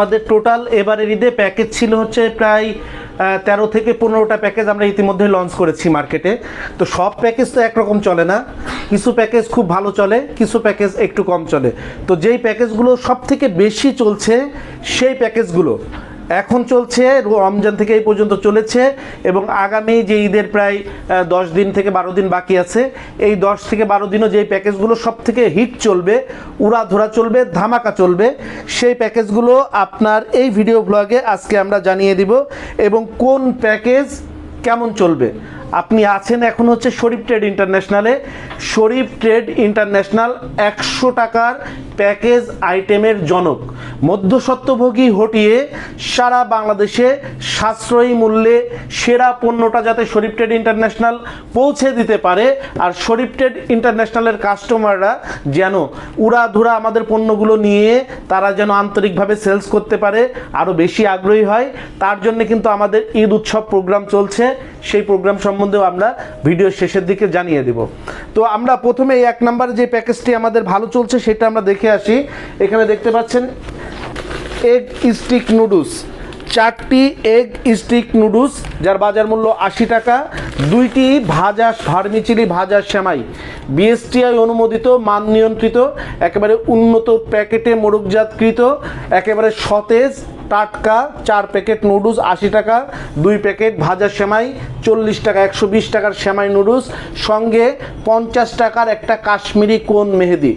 আমাদের টোটাল এবারের ঈদে প্যাকেজ ছিল হচ্ছে প্রায় তেরো থেকে পনেরোটা প্যাকেজ আমরা ইতিমধ্যে লঞ্চ করেছি মার্কেটে তো সব প্যাকেজ তো একরকম চলে না। কিছু প্যাকেজ খুব ভালো চলে, কিছু প্যাকেজ একটু কম চলে। তো যেই প্যাকেজগুলো সব থেকে বেশি চলছে, সেই প্যাকেজগুলো এখন চলছে, রমজান থেকে এই পর্যন্ত চলেছে এবং আগামী যে ঈদের প্রায় দশ দিন থেকে বারো দিন বাকি আছে, এই দশ থেকে বারো দিনও যে প্যাকেজগুলো সব থেকে হিট চলবে, উড়াধুরা চলবে, ধামাকা চলবে, সেই প্যাকেজগুলো আপনার এই ভিডিও ব্লগে আজকে আমরা জানিয়ে দিব এবং কোন প্যাকেজ কেমন চলবে। আপনি আছেন এখন হচ্ছে শরীফ ট্রেড ইন্টারন্যাশনালে। শরীফ ট্রেড ইন্টারন্যাশনাল একশো টাকার প্যাকেজ আইটেমের জনক। মধ্যস্বত্বভোগী হটিয়ে সারা বাংলাদেশে সাশ্রয়ী মূল্যে সেরা পণ্যটা যাতে শরীফ ট্রেড ইন্টারন্যাশনাল পৌঁছে দিতে পারে আর শরীফ ট্রেড ইন্টারন্যাশনালের কাস্টমাররা যেন উড়াধুরা আমাদের পণ্যগুলো নিয়ে তারা যেন আন্তরিকভাবে সেলস করতে পারে আরও বেশি আগ্রহী হয়, তার জন্য কিন্তু আমাদের ঈদ উৎসব প্রোগ্রাম চলছে। সেই প্রোগ্রাম সম্বন্ধেও আমরা ভিডিও শেষের দিকে জানিয়ে দেব। তো আমরা প্রথমে এক নাম্বার যে প্যাকেজটি আমাদের ভালো চলছে সেটা আমরা দেখে আসি। এখানে দেখতে পাচ্ছেন এগ স্টিক নুডলস চারটি এগ স্টিক নুডলস যার বাজার মূল্য আশি টাকা। দুইটি ভাজা ভার্মিচিলি ভাজা সেমাই। বিএসটিআই অনুমোদিত, মান নিয়ন্ত্রিত, একেবারে উন্নত প্যাকেটে মোড়কজাতকৃত একেবারে সতেজ, টাটকা চার প্যাকেট নুডলস আশি টাকা, দুই প্যাকেট ভাজা সেমাই, চল্লিশ টাকা, একশো বিশ টাকার সেমাই নুডলস সঙ্গে পঞ্চাশ টাকার একটা কাশ্মীরি কোন মেহেদি।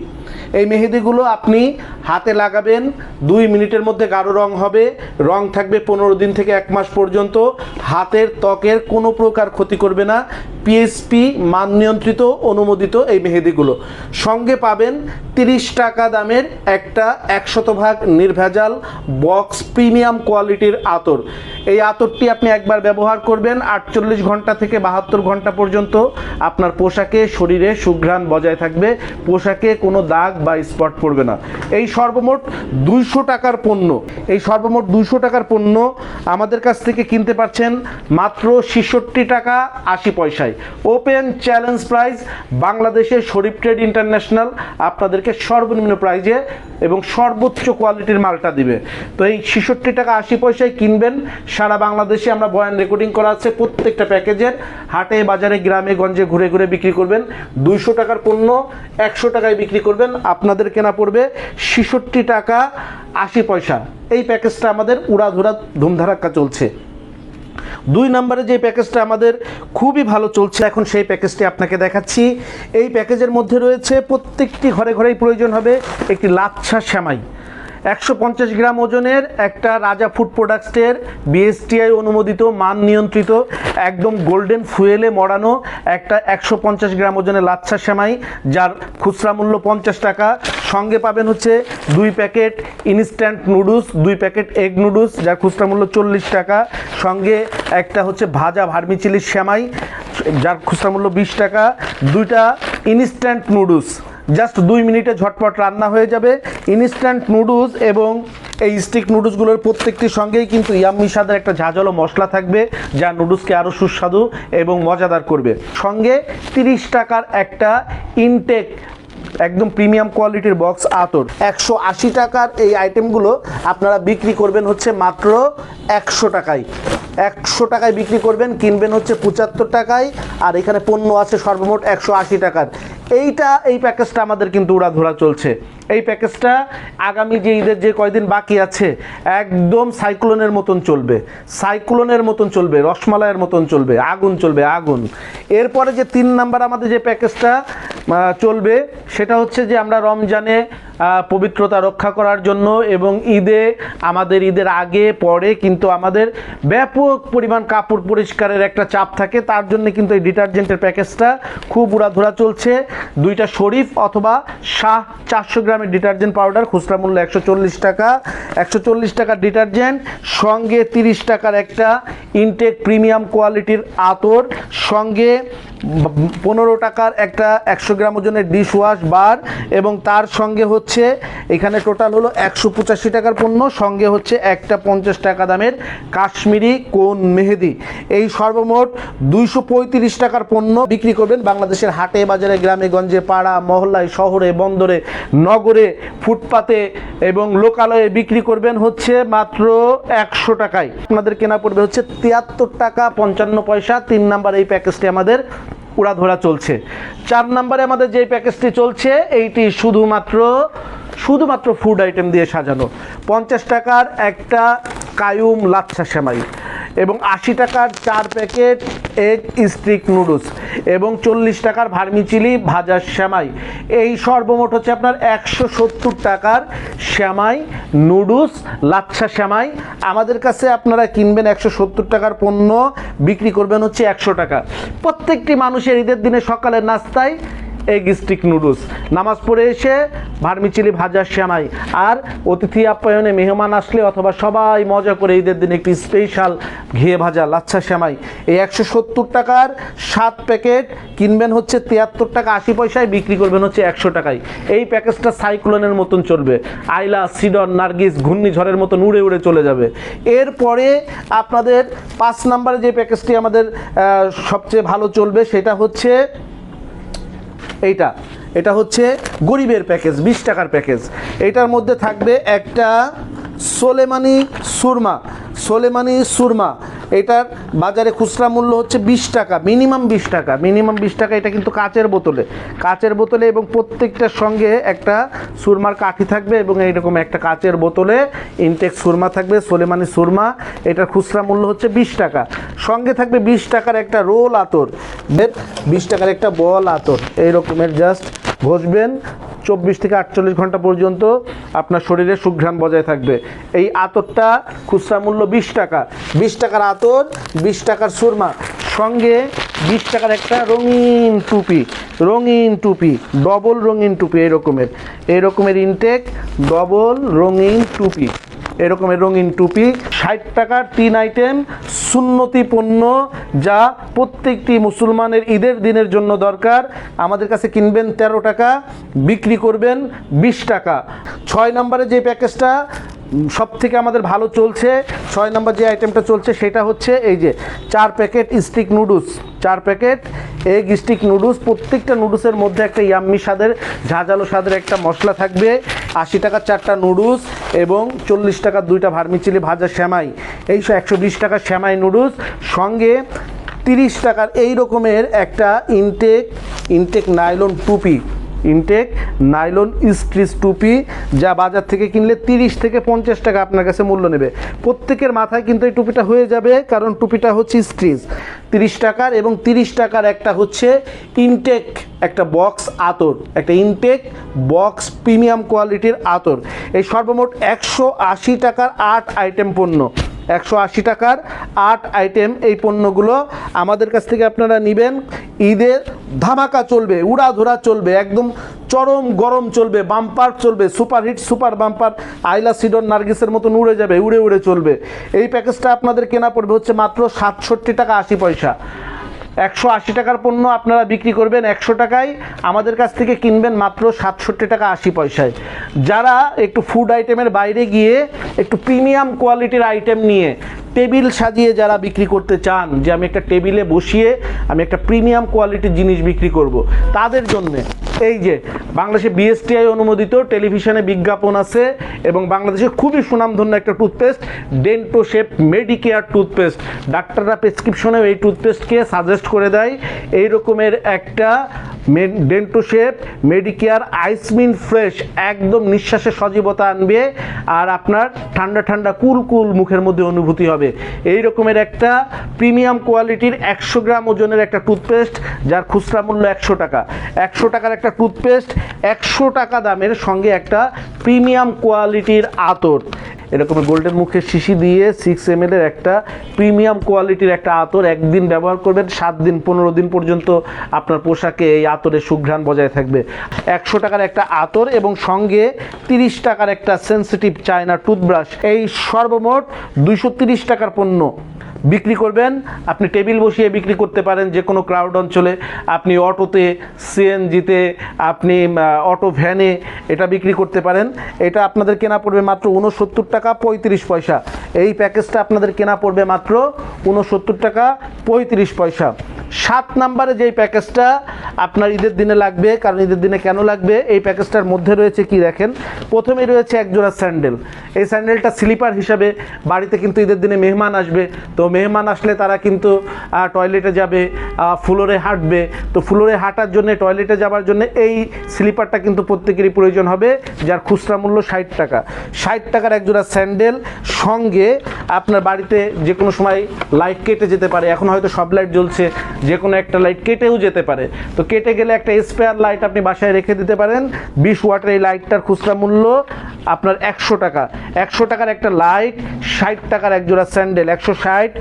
এই মেহেদিগুলো আপনি হাতে লাগাবেন, দুই মিনিটের মধ্যে গাঢ় রং হবে। রং থাকবে পনেরো দিন থেকে এক মাস পর্যন্ত। হাতের ত্বকের কোনো প্রকার ক্ষতি করবে না। পিএসপি মান নিয়ন্ত্রিত, অনুমোদিত এই মেহেদিগুলো। সঙ্গে পাবেন তিরিশ টাকা দামের একটা একশত ভাগ নির্ভেজাল বক্স প্রিমিয়াম কোয়ালিটির আতর। এই আতরটি আপনি একবার ব্যবহার করবেন আটচল্লিশ ঘণ্টা থেকে বাহাত্তর ঘণ্টা পর্যন্ত। আপনার পোশাকে, শরীরে সুঘ্রাণ বজায় থাকবে। পোশাকে কোনো দাগ বা স্পট পড়বে না। এই সর্বমোট দুইশো টাকার পণ্য, এই সর্বমোট দুইশো টাকার পণ্য আমাদের কাছ থেকে কিনতে পারছেন মাত্র ছেষট্টি টাকা আশি পয়সায়। ওপেন চ্যালেঞ্জ প্রাইস বাংলাদেশের শরীফ ট্রেড ইন্টারন্যাশনাল আপনাদেরকে সর্বনিম্ন প্রাইজে এবং সর্বোচ্চ কোয়ালিটির মালটা দিবে। তো এই ছেষট্টি টাকা আশি পয়সায় কিনবেন, সারা বাংলাদেশে আমরা বয়ান রেকর্ডিং করা আছে, প্রত্যেকটা প্যাকেজের হাটে, বাজারে, গ্রামে, গঞ্জে ঘুরে ঘুরে বিক্রি করবেন। দুইশো টাকার পণ্য একশো টাকায় বিক্রি করবেন আপনাদের কেনা পড়বে ছেষট্টি টাকা আশি পয়সা। এই প্যাকেজটা আমাদের উড়াধুরা ধুমধারাক্কা চলছে। দুই নম্বরে যে প্যাকেজটা আমাদের খুবই ভালো চলছে, এখন সেই প্যাকেজটি আপনাকে দেখাচ্ছি। এই প্যাকেজের মধ্যে রয়েছে প্রত্যেকটি ঘরে ঘরেই প্রয়োজন হবে একটি লাচ্ছা শ্যামাই একশো পঞ্চাশ গ্রাম ওজনের একটা রাজা ফুড প্রোডাক্টসের বিএসটিআই অনুমোদিত মান নিয়ন্ত্রিত, একদম গোল্ডেন ফুয়েলে মরানো একটা একশো পঞ্চাশ গ্রাম ওজনের লাচ্ছা সেমাই, যার খুচরা মূল্য পঞ্চাশ টাকা। সঙ্গে পাবেন হচ্ছে দুই প্যাকেট ইনস্ট্যান্ট নুডলস দুই প্যাকেট এগ নুডলস যার খুচরা মূল্য চল্লিশ টাকা। সঙ্গে একটা হচ্ছে ভাজা ভার্মিচিলির সেমাই, যার খুচরা মূল্য বিশ টাকা। দুইটা ইনস্ট্যান্ট নুডলস জাস্ট দুই মিনিটে ঝটপট রান্না হয়ে যাবে। ইনস্ট্যান্ট নুডলস এবং এই স্টিক নুডলসগুলোর প্রত্যেকটির সঙ্গেই কিন্তু ইয়াম্মি স্বাদের একটা ঝাঁঝালো মশলা থাকবে, যা নুডলসকে আরও সুস্বাদু এবং মজাদার করবে। সঙ্গে তিরিশ টাকার একটা ইনটেক একদম প্রিমিয়াম কোয়ালিটির বক্স আতর। একশো আশি টাকার এই আইটেমগুলো আপনারা বিক্রি করবেন হচ্ছে মাত্র একশো টাকায়। একশো টাকায় বিক্রি করবেন, কিনবেন হচ্ছে পঁচাত্তর টাকায়, আর এখানে পণ্য আছে সর্বমোট একশো আশি টাকার। এইটা, এই প্যাকেজটা আমাদের কিন্তু উড়াধুরা চলছে। এই প্যাকেজটা আগামী যে ঈদের যে কয়দিন বাকি আছে, একদম সাইক্লোনের মতন চলবে। সাইক্লোনের মতন চলবে, রসমালাইয়ের মতন চলবে, আগুন চলবে, আগুন। এরপরে যে তিন নাম্বার আমাদের যে প্যাকেজটা চলবে সেটা হচ্ছে যে আমরা রমজানে পবিত্রতা রক্ষা করার জন্য এবং ঈদে, আমাদের ঈদের আগে, পরে কিন্তু আমাদের ব্যাপক পরিমাণ কাপড় পরিষ্কারের একটা চাপ থাকে। তার জন্য কিন্তু এই ডিটারজেন্টের প্যাকেজটা খুব উড়াধুরা চলছে। দুইটা শরীফ অথবা শাহ চারশো গ্রামের ডিটারজেন্ট পাউডার, খুচরা মূল্য একশো চল্লিশ টাকা। একশো চল্লিশ টাকার ডিটারজেন্ট, সঙ্গে তিরিশ টাকার একটা ইনটেক প্রিমিয়াম কোয়ালিটির আতর, সঙ্গে পনেরো টাকার একটা একশো গ্রাম ওজনের ডিশ ওয়াশ বার এবং তার সঙ্গে হচ্ছে হচ্ছে, এখানে টোটাল হলো একশো পঁচাশি টাকার পণ্য, সঙ্গে হচ্ছে একটা পঞ্চাশ টাকা দামের কাশ্মীরি কোন মেহেদি। এই সর্বমোট দুইশো পঁয়ত্রিশ টাকার পণ্য বিক্রি করবেন বাংলাদেশের হাটে, বাজারে, গ্রামে, গঞ্জে, পাড়া, মহল্লায়, শহরে, বন্দরে, নগরে, ফুটপাতে এবং লোকালয়ে বিক্রি করবেন হচ্ছে মাত্র একশো টাকায়। আপনাদের কেনা পড়বে হচ্ছে তিয়াত্তর টাকা পঞ্চান্ন পয়সা, তিন নাম্বার এই প্যাকেজটি আমাদের উড়াধরা চলছে। চার নম্বরে আমাদের যে প্যাকেজটি চলছে এইটি শুধুমাত্র শুধুমাত্র ফুড আইটেম দিয়ে সাজানো। পঞ্চাশ টাকার একটা কায়ুম লাচ্ছা সেমাই এবং আশি টাকার চার প্যাকেট এগ স্টিক নুডলস এবং চল্লিশ টাকার ভার্মিচিলি ভাজা শ্যামাই এই সর্বমোট হচ্ছে আপনার একশো সত্তর টাকার শ্যামাই নুডলস লাচ্ছা শ্যামাই আমাদের কাছে আপনারা কিনবেন একশো সত্তর টাকার পণ্য, বিক্রি করবেন হচ্ছে একশো টাকা। প্রত্যেকটি মানুষের ঈদের দিনে সকালের নাস্তায় এগ স্টিক নুডলস নামাজ পড়ে এসে ভার্মিচিলি ভাজা শ্যামাই আর অতিথি আপ্যায়নে মেহমান আসলে অথবা সবাই মজা করে ঈদের দিনে একটি স্পেশাল ঘিয়ে ভাজা লাচ্ছা শ্যামাই এই একশো সত্তর টাকার সাত প্যাকেট কিনবেন হচ্ছে তিয়াত্তর টাকা আশি পয়সায়, বিক্রি করবেন হচ্ছে একশো টাকায়। এই প্যাকেজটা সাইক্লোনের মতন চলবে। আইলা, সিডন, নার্গিস, ঘূর্ণিঝড়ের মতন উড়ে উড়ে চলে যাবে। এরপরে আপনাদের পাঁচ নাম্বারে যে প্যাকেজটি আমাদের সবচেয়ে ভালো চলবে সেটা হচ্ছে এইটা। এটা হচ্ছে গরিবের প্যাকেজ, বিশ টাকার প্যাকেজ। এটার মধ্যে থাকবে একটা সোলেমানি সুরমা। সোলেমানি সুরমা। এটার বাজারে খুচরা মূল্য হচ্ছে বিশ টাকা মিনিমাম বিশ টাকা। মিনিমাম বিশ টাকা এটা কিন্তু কাচের বোতলে। কাচের বোতলে এবং প্রত্যেকটার সঙ্গে একটা সুরমার কাঠি থাকবে এবং এইরকম একটা কাচের বোতলে ইনটেক সুরমা থাকবে, সোলেমানি সুরমা। এটার খুচরা মূল্য হচ্ছে বিশ টাকা। সঙ্গে থাকবে বিশ টাকার একটা রোল আতর। বিশ টাকার একটা বল আতর। এই রকমের জাস্ট ঘষবেন চব্বিশ থেকে আটচল্লিশ ঘণ্টা পর্যন্ত আপনার শরীরে সুঘ্রাণ বজায় থাকবে। এই আতরটা খুচরা মূল্য বিশ টাকা। বিশ টাকার আতর, বিশ টাকার সুরমা, সঙ্গে বিশ টাকার একটা রঙিন টুপি রঙিন টুপি, ডবল রঙিন টুপি এই রকমের এই রকমের ইনটেক ডবল রঙিন টুপি। এরকমের রঙিন টুপি, ষাট টাকার তিন আইটেম সুন্নতি পণ্য যা প্রত্যেকটি মুসলমানের ঈদের দিনের জন্য দরকার। আমাদের কাছে কিনবেন তেরো টাকা, বিক্রি করবেন বিশ টাকা। ছয় নম্বরে যে প্যাকেজটা সব থেকে আমাদের ভালো চলছে, ছয় নম্বর যে আইটেমটা চলছে সেটা হচ্ছে এই যে চার প্যাকেট স্টিক নুডলস চার প্যাকেট এগ স্টিক নুডলস প্রত্যেকটা নুডলসের মধ্যে একটা ইয়াম্মি স্বাদের, ঝাঁঝালো স্বাদের একটা মশলা থাকবে। আশি টাকার চারটা নুডলস এবং চল্লিশ টাকার দুইটা ভার্মিচিলি ভাজা শ্যামাই এই একশো বিশ টাকা শ্যামাই নুডলস সঙ্গে তিরিশ টাকার এই রকমের একটা ইনটেক ইনটেক নাইলন টুপি। ইনটেক নাইলন স্ট্রিচ টুপি যা বাজার থেকে কিনলে তিরিশ থেকে পঞ্চাশ টাকা আপনার কাছে মূল্য নেবে। প্রত্যেকের মাথায় কিন্তু এই টুপিটা হয়ে যাবে, কারণ টুপিটা হচ্ছে স্ট্রিচ তিরিশ টাকার এবং তিরিশ টাকার একটা হচ্ছে ইনটেক একটা বক্স আতর, একটা ইনটেক বক্স প্রিমিয়াম কোয়ালিটির আতর। এই সর্বমোট একশো আশি টাকার আট আইটেম পণ্য। একশো আশি টাকার আট আইটেম এই পণ্যগুলো আমাদের কাছ থেকে আপনারা নেবেন। ঈদের ধামাকা চলবে, উড়াধুরা চলবে, একদম চরম গরম চলবে, বাম্পার চলবে superhit super bumper, Aila Sidr নার্গিসের মতন উড়ে যাবে, উড়ে উড়ে চলবে। এই প্যাকেজটা আপনাদের কেনা পড়বে হচ্ছে মাত্র সাতষট্টি টাকা আশি পয়সা। একশো আশি টাকার পণ্য আপনারা বিক্রি করবেন একশো টাকায়। আমাদের কাছ থেকে কিনবেন মাত্র সাতষট্টি টাকা আশি পয়সায়। যারা একটু ফুড আইটেমের বাইরে গিয়ে একটু প্রিমিয়াম কোয়ালিটির আইটেম নিয়ে টেবিল সাজিয়ে যারা বিক্রি করতে চান, যে আমি একটা টেবিলে বসিয়ে আমি একটা প্রিমিয়াম কোয়ালিটির জিনিস বিক্রি করব, তাদের জন্যে এই যে বাংলাদেশে বিএসটিআই অনুমোদিত টেলিভিশনে বিজ্ঞাপন আছে এবং বাংলাদেশে খুবই সুনামধন্য একটা টুথপেস্ট, ডেন্টো শেপ মেডিকেয়ার টুথপেস্ট। ডাক্তাররা প্রেসক্রিপশনেও এই টুথপেস্টকে সাজেস্ট করে দেয়, এই রকমের একটা ডেন্টো শেপ মেডিকেয়ার আইসমিন ফ্রেশ একদম নিঃশ্বাসে সজীবতা আনবে, আর আপনার ঠান্ডা ঠান্ডা কুল কুল মুখের মধ্যে অনুভূতি হবে। এই রকমের একটা প্রিমিয়াম কোয়ালিটির একশো গ্রাম ওজনের একটা টুথপেস্ট, যার খুচরা মূল্য একশো টাকা। একশো টাকার একটা টুথপেস্ট একশো টাকা দামের সঙ্গে একটা প্রিমিয়াম কোয়ালিটির আতর। এরকম গোল্ডেন মুখের শিশি দিয়ে সিক্স এম এর একটা প্রিমিয়াম কোয়ালিটির একটা আতর একদিন ব্যবহার করবেন, সাত দিন, পনেরো দিন পর্যন্ত আপনার পোশাকে এই আতরের সুঘ্রাণ বজায় থাকবে। একশো টাকার একটা আতর এবং সঙ্গে তিরিশ টাকার একটা সেন্সিটিভ চায়না টুথব্রাশ এই সর্বমোট দুইশো টাকার পণ্য। বিক্রি করবেন। আপনি টেবিল বসিয়ে বিক্রি করতে পারেন যে কোনো ক্রাউড অঞ্চলে। আপনি অটোতে, সিএনজিতে, আপনি অটো ভ্যানে এটা বিক্রি করতে পারেন। এটা আপনাদের কেনা পড়বে মাত্র উনসত্তর টাকা পঁয়ত্রিশ পয়সা। এই প্যাকেজটা আপনাদের কেনা পড়বে মাত্র উনসত্তর টাকা পঁয়ত্রিশ পয়সা। সাত নাম্বারে যেই প্যাকেজটা আপনার ঈদের দিনে লাগবে, কারণ ঈদের দিনে কেন লাগবে, এই প্যাকেজটার মধ্যে রয়েছে কি দেখেন? প্রথমেই রয়েছে একজোড়া স্যান্ডেল। এই স্যান্ডেলটা স্লিপার হিসাবে বাড়িতে কিন্তু ঈদের দিনে মেহমান আসবে। তো মেহমান আসলে তারা কিন্তু টয়লেটে যাবে ফ্লোরে হাঁটবে। তো ফ্লোরে হাঁটার জন্য, টয়লেটে যাওয়ার জন্য এই স্লিপারটা কিন্তু প্রত্যেকেরই প্রয়োজন হবে, যার খুচরা মূল্য ষাট টাকা। ষাট টাকার একজোড়া স্যান্ডেল সঙ্গে আপনার বাড়িতে যে কোনো সময় লাইট কেটে যেতে পারে। এখন হয়তো সব লাইট জ্বলছে যে কোনো একটা লাইট কেটেও যেতে পারে। তো কেটে গেলে একটা স্পেয়ার লাইট আপনি বাসায় রেখে দিতে পারেন। বিশ ওয়াটের এই লাইটটার খুচরা মূল্য আপনার একশো টাকা। একশো টাকার একটা লাইট ষাট টাকার একজোড়া স্যান্ডেল একশো ষাট।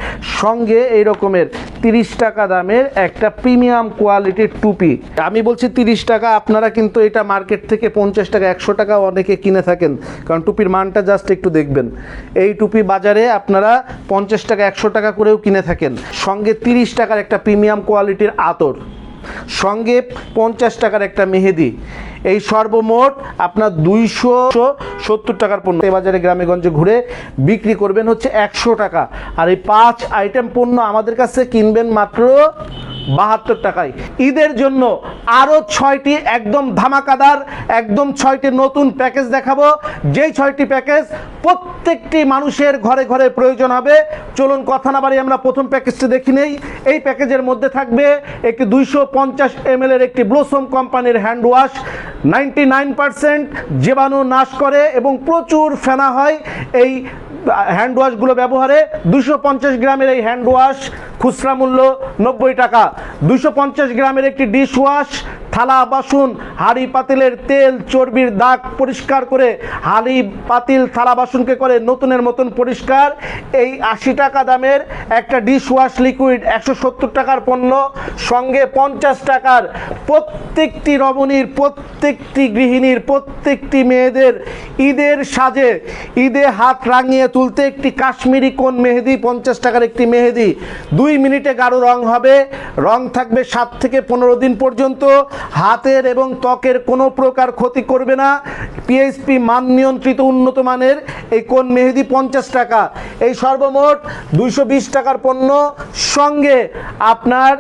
সঙ্গে এই রকমের তিরিশ টাকা দামের একটা প্রিমিয়াম কোয়ালিটির টুপি। আমি বলছি তিরিশ টাকা, আপনারা কিন্তু এটা মার্কেট থেকে পঞ্চাশ টাকা, একশো টাকা অনেকে কিনে থাকেন। কারণ টুপির মানটা জাস্ট একটু দেখবেন। এই টুপি বাজারে আপনারা পঞ্চাশ টাকা, একশো টাকা করেও কিনে থাকেন। সঙ্গে তিরিশ টাকার একটা প্রিমিয়াম কোয়ালিটির আতর। সঙ্গে পঞ্চাশ টাকার একটা মেহেদি। এই সর্বমোট আপনার দুইশো সত্তর টাকার পণ্য। এই বাজারে গ্রামেগঞ্জে ঘুরে বিক্রি করবেন হচ্ছে একশো টাকা। আর এই পাঁচ আইটেম পণ্য আমাদের কাছে কিনবেন মাত্র বাহাত্তর টাকায়। ঈদের জন্য আরও ছয়টি একদম ধামাকাদার, একদম ছয়টি নতুন প্যাকেজ দেখাবো। যেই ছয়টি প্যাকেজ প্রত্যেকটি মানুষের ঘরে ঘরে প্রয়োজন হবে। চলুন কথা না বাড়ি আমরা প্রথম প্যাকেজটি দেখি নেই। এই প্যাকেজের মধ্যে থাকবে একটি দুইশো পঞ্চাশ এম এর একটি ব্লোসম কোম্পানির hand wash ninety nine percent জীবাণু নাশ করে এবং প্রচুর ফেনা হয়। এই হ্যান্ড ওয়াশগুলো ব্যবহারে দুশো পঞ্চাশ গ্রামের এই হ্যান্ড ওয়াশ খুচরা মূল্য নব্বই টাকা। দুশো পঞ্চাশ গ্রামের একটি ডিশ ওয়াশ থালা, বাসন, হাড়ি পাতিলের তেল, চর্বির দাগ পরিষ্কার করে হাড়ি পাতিল, থালা, বাসনকে করে নতুনের মতন পরিষ্কার। এই আশি টাকা দামের একটা ডিশ ওয়াশ লিকুইড একশো সত্তর টাকার পণ্য, সঙ্গে পঞ্চাশ টাকার প্রত্যেকটি রমণীর, প্রত্যেকটি গৃহিণীর, প্রত্যেকটি মেয়েদের ঈদের সাজে, ঈদে হাত রাঙিয়ে তুলতে একটি কাশ্মীরি কোন মেহেদি, পঞ্চাশ টাকার একটি মেহেদি। দুই মিনিটে গাঢ় রং হবে, রং থাকবে সাত থেকে পনেরো দিন পর্যন্ত। হাতের এবং ত্বকের কোনো প্রকার ক্ষতি করবে না। পিএইচপি মান নিয়ন্ত্রিত উন্নত মানের এই কোন মেহেদি পঞ্চাশ টাকা। এই সর্বমোট দুইশো বিশ টাকার পণ্য। সঙ্গে আপনার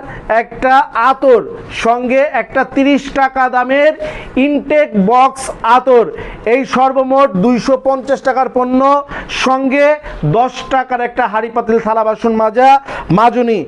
একটা আতর, সঙ্গে একটা তিরিশ টাকা দামের ইনটেক বক্স আতর। এই সর্বমোট দুইশো পঞ্চাশ টাকার পণ্য। সঙ্গে দশ টাকার একটা হাঁড়ি পাতিল, থালা বাসন মাজা, মাজুনি।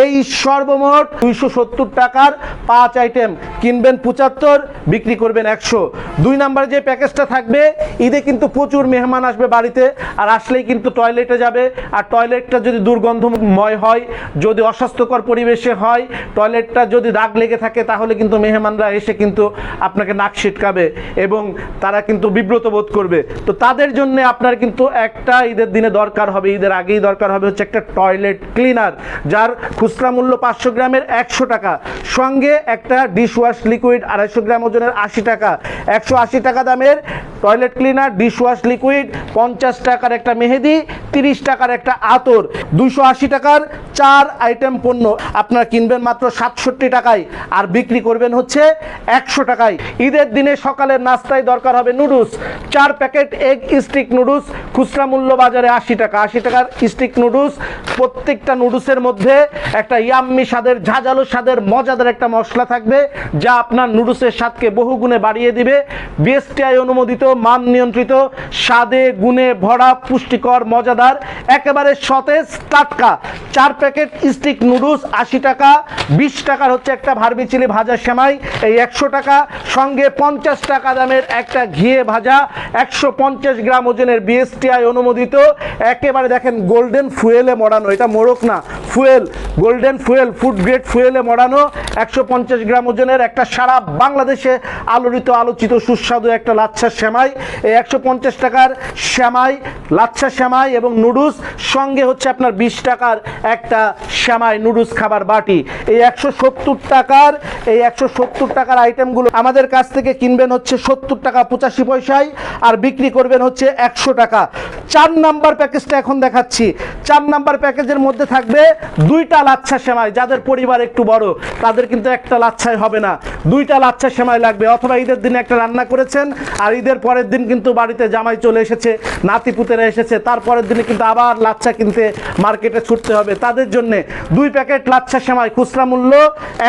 এই সর্বমোট দুইশো সত্তর টাকার পাঁচ আইটেম কিনবেন পঁচাত্তর, বিক্রি করবেন একশো। দুই নাম্বার যে প্যাকেজটা থাকবে, ঈদে কিন্তু প্রচুর মেহমান আসবে বাড়িতে, আর আসলেই কিন্তু টয়লেটে যাবে। আর টয়লেটটা যদি দুর্গন্ধময় হয়, যদি অস্বাস্থ্যকর পরিবেশে হয়, টয়লেটটা যদি দাগ লেগে থাকে, তাহলে কিন্তু মেহমানরা এসে কিন্তু আপনাকে নাক ছিটকাবে এবং তারা কিন্তু বিব্রত বোধ করবে। তো তাদের জন্য আপনার কিন্তু একটা ঈদের দিনে দরকার হবে, ঈদের আগেই দরকার হবে হচ্ছে একটা টয়লেট ক্লিনার, যার খুচরা মূল্য পাঁচশো গ্রামের একশো টাকা। সঙ্গে একটা ডিশ ওয়াশ লিকুইড আড়াইশো গ্রাম ওজনের আশি টাকা। একশো আশি টাকা দামের টয়লেট ক্লিনার, ডিশওয়াশ লিকুইড, পঞ্চাশ টাকার একটা মেহেদি, তিরিশ টাকার একটা আতর। দুশো আশি টাকার চার আইটেম পণ্য আপনারা কিনবেন মাত্র সাতষট্টি টাকায়। আর বিক্রি করবেন হচ্ছে একশো টাকায়। ঈদের দিনে সকালের নাস্তায় দরকার হবে নুডলস। চার প্যাকেট এগ স্টিক নুডলস, খুচরা মূল্য বাজারে আশি টাকা। আশি টাকার স্টিক নুডলস, প্রত্যেকটা নুডলসের মধ্যে একটা ইয়াম্মি স্বাদের, ঝাঁঝালো স্বাদের, মজাদার একটা মশলা থাকবে, যা আপনার নুডলসের স্বাদকে বহুগুণে বাড়িয়ে দিবে। বিএসটিআই অনুমোদিত, মান নিয়ন্ত্রিত, স্বাদে গুণে ভরা, পুষ্টিকর, মজাদার, একেবারে সতেজ, টাটকা। চার প্যাকেট স্টিক নুডলস আশি টাকা, বিশ টাকার হচ্ছে একটা ভার্মিচিলি ভাজা সেমাই, এই একশো টাকা, সঙ্গে পঞ্চাশ টাকা দামের একটা ঘিয়ে ভাজা, একশো পঞ্চাশ গ্রাম ওজনের বিএসটিআই অনুমোদিত, একেবারে দেখেন গোল্ডেন ফুয়েলে মরানো, এটা মোড়ক না foil golden foil food grade ফুয়েলে মরানো, একশো পঞ্চাশ গ্রাম ওজনের একটা সারা বাংলাদেশে আলোড়িত, আলোচিত, সুস্বাদু একটা লাচ্ছা সেমাই, এই একশো পঞ্চাশ টাকার সেমাই, লাচ্ছা সেমাই এবং নুডলস সঙ্গে হচ্ছে আপনার বিশ টাকার একটা শ্যামাই নুডলস খাবার বাটি। এই একশো সত্তর টাকার, এই একশো সত্তর টাকার আইটেমগুলো আমাদের কাছ থেকে কিনবেন হচ্ছে সত্তর টাকা পঁচাশি পয়সায় আর বিক্রি করবেন হচ্ছে একশো টাকা। চার নাম্বার প্যাকেজটা এখন দেখাচ্ছি। চার নাম্বার প্যাকেজের মধ্যে থাকবে দুইটা লাচ্ছা শ্যামাই, যাদের পরিবার একটু বড়, তাদের কিন্তু একটা লাচ্ছাই হবে না। দুইটা লাচ্ছা সেমাই লাগবে। অথবা ঈদের দিনে একটা রান্না করেছেন, আর ঈদের পরের দিন কিন্তু বাড়িতে জামাই চলে এসেছে, নাতি পুতেরা এসেছে তারপরের দিনে কিন্তু আবার লাচ্ছা কিনতে মার্কেটে ছুটতে হবে। তাদের জন্য দুই প্যাকেট লাচ্ছা সেমাই, খুচরা মূল্য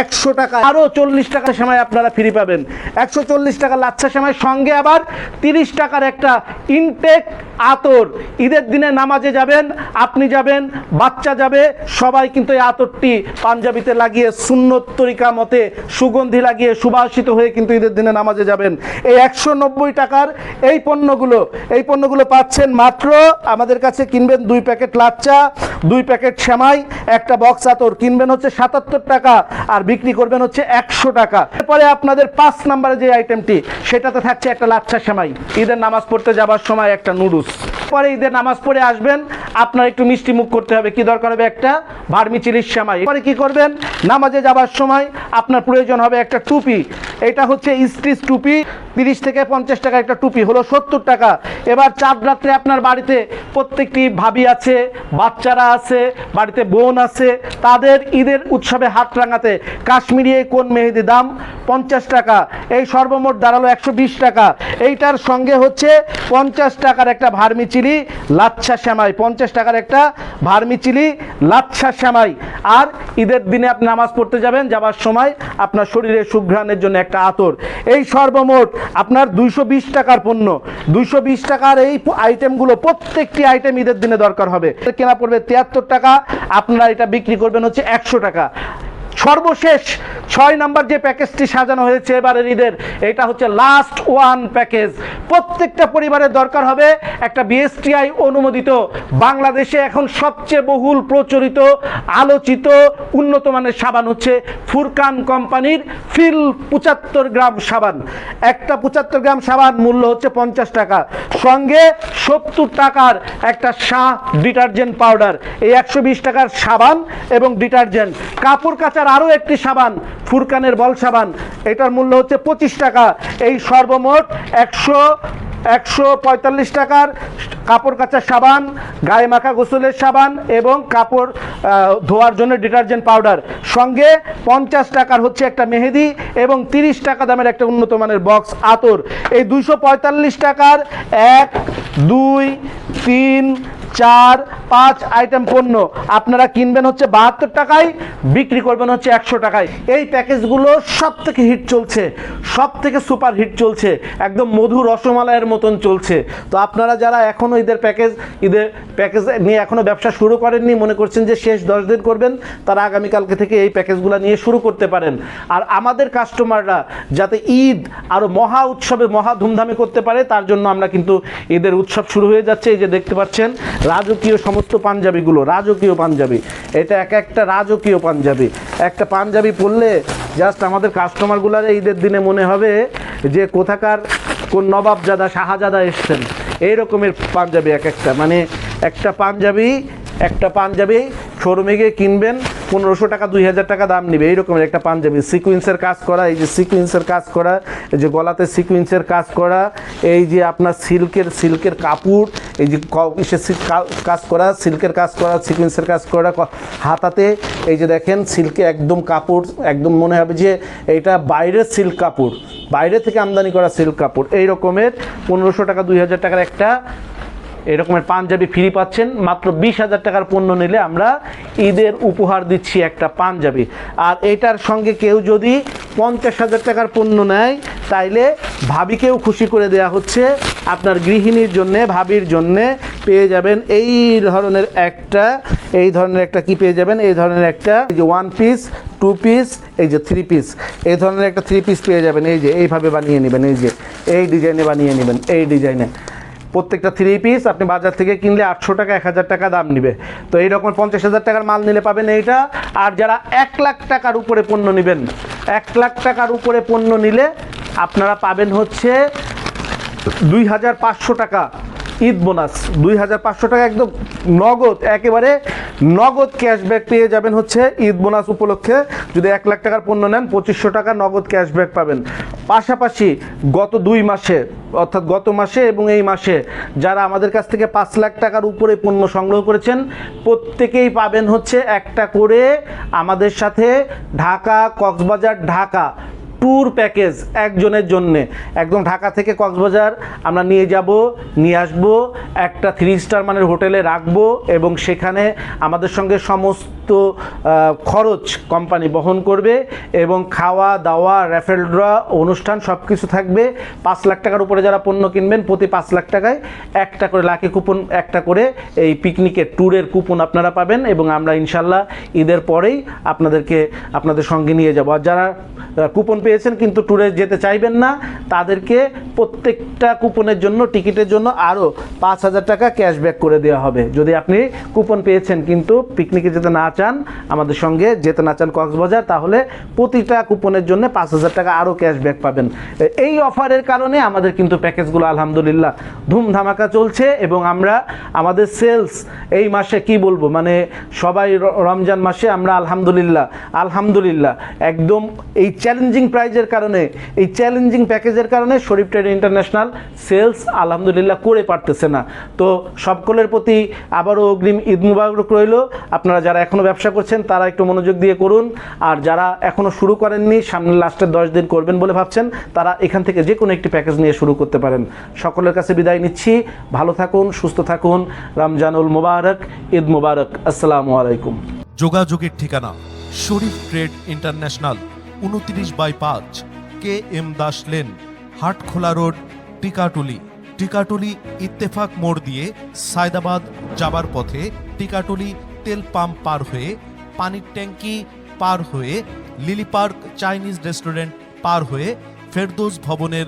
একশো টাকা। আরও চল্লিশ টাকা সেমাই আপনারা ফ্রি পাবেন। একশো চল্লিশ টাকা লাচ্ছা সেমাই, সঙ্গে আবার তিরিশ টাকার একটা ইনটেক আতর। ঈদের দিনে নামাজে যাবেন, আপনি যাবেন, বাচ্চা যাবে, সবাই কিন্তু এই আতরটি পাঞ্জাবিতে লাগিয়ে সুন্নত তরিকা মতে সুগন্ধি লাগিয়ে সুবাসিত হয়ে কিন্তু ঈদের দিনে নামাজে যাবেন। এই একশো নব্বই টাকার এই পণ্যগুলো এই পণ্যগুলো পাচ্ছেন মাত্র, আমাদের কাছে কিনবেন দুই প্যাকেট লাচ্চা, দুই প্যাকেট সেমাই, একটা বক্স আতর। কিনবেন হচ্ছে সাতাত্তর টাকা আর বিক্রি করবেন হচ্ছে একশো টাকা। এরপরে আপনাদের পাঁচ নাম্বারে যে আইটেমটি, সেটাতে থাকছে একটা লাচ্ছা সেমাই। ঈদের নামাজ পড়তে যাবার সময় একটা নুডলস। পরে ঈদের নামাজ পড়ে আসবেন, আপনার একটু মিষ্টি মুখ করতে হবে। কি দরকার হবে একটা? ভার্মি চিলির সেমাই। পরে কি করবেন? নামাজে যাবার সময় আপনার প্রয়োজন হবে একটা টুপি। এটা হচ্ছে স্টিচ টুপি, তিরিশ থেকে পঞ্চাশ টাকা একটা টুপি, হলো সত্তর টাকা। এবার চাঁদ রাত্রে আপনার বাড়িতে প্রত্যেকটি ভাবি আছে, বাচ্চারা আছে, বাড়িতে বোন আছে, তাদের ঈদের উৎসবে হাত রাঙাতে কাশ্মীরি কোন মেহেদি দাম? পঞ্চাশ টাকা। এই সর্বমোট দাঁড়াল একশো বিশ টাকা। এইটার সঙ্গে হচ্ছে পঞ্চাশ টাকার একটা ভার্মিচিলি লাচ্ছা শ্যামাই। পঞ্চাশ টাকার একটা ভার্মিচিলি লাচ্ছা শ্যামাই। আর ঈদের দিনে আপনি নামাজ পড়তে যাবেন, যাবার সময় আপনার শরীরে সুঘ্রাণের জন্য একটা আতর। এই সর্বমোট আপনার দুইশো বিশ টাকার পণ্য। দুইশো বিশ টাকার এই আইটেমগুলো প্রত্যেকটি আইটেম ঈদের দিনে দরকার হবে। কেনা পড়বে তিয়াত্তর টাকা, আপনারা এটা বিক্রি করবেন হচ্ছে একশো টাকা। সর্বশেষ ছয় নাম্বার যে প্যাকেজটি সাজানো হয়েছে এবারের ঈদের, এটা হচ্ছে লাস্ট ওয়ান প্যাকেজ প্রত্যেকটা পরিবারের দরকার হবে একটা বিএসটিআই অনুমোদিত। বাংলাদেশে এখন সবচেয়ে বহুল প্রচলিত, আলোচিত, উন্নত মানের সাবান হচ্ছে ফুরকান কোম্পানির ফিল পঁচাত্তর গ্রাম সাবান। একটা পঁচাত্তর গ্রাম সাবান মূল্য হচ্ছে পঞ্চাশ টাকা। সঙ্গে সত্তর টাকার একটা শাহ ডিটারজেন্ট পাউডার। এই একশো বিশ টাকার সাবান এবং ডিটারজেন্ট। কাপড় কাচার আরও একটি সাবান, ফুরকানের বল সাবান। এটার মূল্য হচ্ছে পঁচিশ টাকা। এই সর্বমোট একশো একশো পঁয়তাল্লিশ টাকার কাপড় কাচার সাবান, গায়ে মাখা গোসলের সাবান এবং কাপড় ধোয়ার জন্য ডিটারজেন্ট পাউডার। সঙ্গে পঞ্চাশ টাকার হচ্ছে একটা মেহেদি এবং তিরিশ টাকা দামের একটা উন্নত মানের বক্স আতর। এই দুইশো পঁয়তাল্লিশ টাকার এক দুই তিন চার, পাঁচ আইটেম পণ্য। আপনারা কিনবেন হচ্ছে বাহাত্তর টাকায়, বিক্রি করবেন হচ্ছে একশো টাকায়। এই প্যাকেজগুলো সব থেকে হিট চলছে। সব থেকে সুপার হিট চলছে। একদম মধু রসমালাইয়ের মতন চলছে। তো আপনারা যারা এখনও ঈদের প্যাকেজ ঈদের প্যাকেজ নিয়ে এখনও ব্যবসা শুরু করেননি, মনে করছেন যে শেষ দশ দিন করবেন, তারা আগামীকালকে থেকে এই প্যাকেজগুলো নিয়ে শুরু করতে পারেন। আর আমাদের কাস্টমাররা যাতে ঈদ আরও মহা উৎসবে মহা ধুমধামে করতে পারে, তার জন্য আমরা কিন্তু ঈদের উৎসব শুরু হয়ে যাচ্ছে। এই যে দেখতে পাচ্ছেন রাজকীয় সমস্ত পাঞ্জাবিগুলো, রাজকীয় পাঞ্জাবি। এটা এক একটা রাজকীয় পাঞ্জাবি। একটা পাঞ্জাবি পরলে জাস্ট আমাদের কাস্টমারগুলার ঈদের দিনে মনে হবে যে কোথাকার কোন নবাবজাদা, শাহজাদা এসছেন। এই রকমের পাঞ্জাবি এক একটা। মানে একটা পাঞ্জাবি একটা পাঞ্জাবি শোরুমে গিয়ে কিনবেন, পনেরোশো টাকা, দুই হাজার টাকা দাম নেবে। এইরকমের একটা পাঞ্জাবি। সিকুয়েন্সের কাজ করা, এই যে সিকুয়েন্সের কাজ করা, এই যে গলাতে সিকুয়েন্সের কাজ করা, এই যে আপনার সিল্কের সিল্কের কাপড়, এই যে কাজ করা, সিল্কের কাজ করা, সিকুয়েন্সের কাজ করা হাতাতে, এই যে দেখেন, সিল্কে একদম কাপড়, একদম মনে হবে যে এটা বাইরের সিল্ক কাপড়, বাইরে থেকে আমদানি করা সিল্ক কাপড়। এই রকমের পনেরোশো টাকা, দুই হাজার টাকার একটা এরকমের পাঞ্জাবি ফ্রি পাচ্ছেন, মাত্র বিশ হাজার টাকার পণ্য নিলে আমরা ঈদের উপহার দিচ্ছি একটা পাঞ্জাবি। আর এটার সঙ্গে কেউ যদি পঞ্চাশ হাজার টাকার পণ্য নেয়, তাইলে ভাবিকেও খুশি করে দেয়া হচ্ছে। আপনার গৃহিণীর জন্যে, ভাবির জন্যে পেয়ে যাবেন এই ধরনের একটা, এই ধরনের একটা কি পেয়ে যাবেন? এই ধরনের একটা, এই যে ওয়ান পিস টু পিস এই যে থ্রি পিস এই ধরনের একটা থ্রি পিস পেয়ে যাবেন। এই যে, এইভাবে বানিয়ে নেবেন, এই যে, এই ডিজাইনে বানিয়ে নেবেন, এই ডিজাইনে প্রত্যেকটা থ্রি পিস আপনি বাজার থেকে কিনলে আটশো টাকা, এক হাজার টাকা দাম নিবে। তো এইরকম পঞ্চাশ হাজার টাকার মাল নিলে পাবেন এইটা। আর যারা এক লাখ টাকার উপরে পণ্য নেবেন, এক লাখ টাকার উপরে পণ্য নিলে আপনারা পাবেন হচ্ছে দুই হাজার পাঁচশো টাকা। ঈদ বোনাস। দুই হাজার পাঁচশো টাকা একদম নগদ, একেবারে নগদ ক্যাশব্যাক পেয়ে যাবেন হচ্ছে ঈদ বোনাস উপলক্ষে। যদি এক লাখ টাকার পণ্য নেন, পঁচিশশো টাকা নগদ ক্যাশব্যাক পাবেন। পাশাপাশি গত দুই মাসে, অর্থাৎ গত মাসে এবং এই মাসে যারা আমাদের কাছ থেকে পাঁচ লাখ টাকার উপরে পণ্য সংগ্রহ করেছেন, প্রত্যেকেই পাবেন হচ্ছে একটা করে আমাদের সাথে ঢাকা, কক্সবাজার, ঢাকা ট্যুর প্যাকেজ একজনের জন্যে। একদম ঢাকা থেকে কক্সবাজার আমরা নিয়ে যাব, নিয়ে আসব, একটা থ্রি স্টার মানের হোটেলে রাখব এবং সেখানে আমাদের সঙ্গে সমস্ত খরচ কোম্পানি বহন করবে এবং খাওয়া, দাওয়া র্যাফেল ড্র অনুষ্ঠান সব কিছু থাকবে। পাঁচ লাখ টাকার উপরে যারা পণ্য কিনবেন প্রতি পাঁচ লাখ টাকায় একটা করে লাকি কুপন একটা করে এই পিকনিকের ট্যুরের কুপন আপনারা পাবেন এবং আমরা ইনশাল্লাহ ঈদের পরেই আপনাদেরকে, আপনাদের সঙ্গে নিয়ে যাব। আর যারা কুপন পেয়েছেন, কিন্তু ট্যুরে যেতে চাইবেন না। তাদেরকে প্রত্যেকটা কুপনের জন্য, টিকিটের জন্য আরও পাঁচ হাজার টাকা ক্যাশব্যাক করে দেওয়া হবে। যদি আপনি কুপন পেয়েছেন, কিন্তু পিকনিকে যেতে না চান, আমাদের সঙ্গে যেতে না চান কক্সবাজার, তাহলে প্রতিটা কুপনের জন্য পাঁচ হাজার টাকা আরও ক্যাশব্যাক পাবেন। এই অফারের কারণে আমাদের কিন্তু প্যাকেজগুলো আলহামদুলিল্লাহ ধুমধামাকা চলছে এবং আমরা, আমাদের সেলস এই মাসে কি বলব মানে সবাই রমজান মাসে আমরা আলহামদুলিল্লাহ আলহামদুলিল্লাহ, একদম এই চ্যালেঞ্জিং প্রাইজের কারণে, এই চ্যালেঞ্জিং প্যাকেজের কারণে শরীফ ট্রেড ইন্টারন্যাশনাল সেলস আলহামদুলিল্লাহ করে পারতেছে না। তো সকলের প্রতি আবারও অগ্রিম ঈদ মুবারক রইল। আপনারা যারা এখনও ব্যবসা করছেন, তারা একটু মনোযোগ দিয়ে করুন। আর যারা এখনও শুরু করেননি সামনে লাস্টের দশ দিন করবেন বলে ভাবছেন, তারা এখান থেকে যে কোনো একটি প্যাকেজ নিয়ে শুরু করতে পারেন। সকলের কাছে বিদায় নিচ্ছি। ভালো থাকুন, সুস্থ থাকুন। রমজানুল মুবারক, ঈদ মুবারক। আসসালামু আলাইকুম। যোগাযোগের ঠিকানা শরীফ ট্রেড ইন্টারন্যাশনাল উনত্রিশ বাই পাঁচ, K M Das lane, Hatkhola road, Tikatuli. Tikatuli Ittefaq মোড় দিয়ে সায়দাবাদ যাবার পথে টিকাটুলি তেল পাম্প পার হয়ে, পানির ট্যাঙ্কি পার হয়ে, লিলি পার্ক চাইনিজ রেস্টুরেন্ট পার হয়ে, ফেরদৌস ভবনের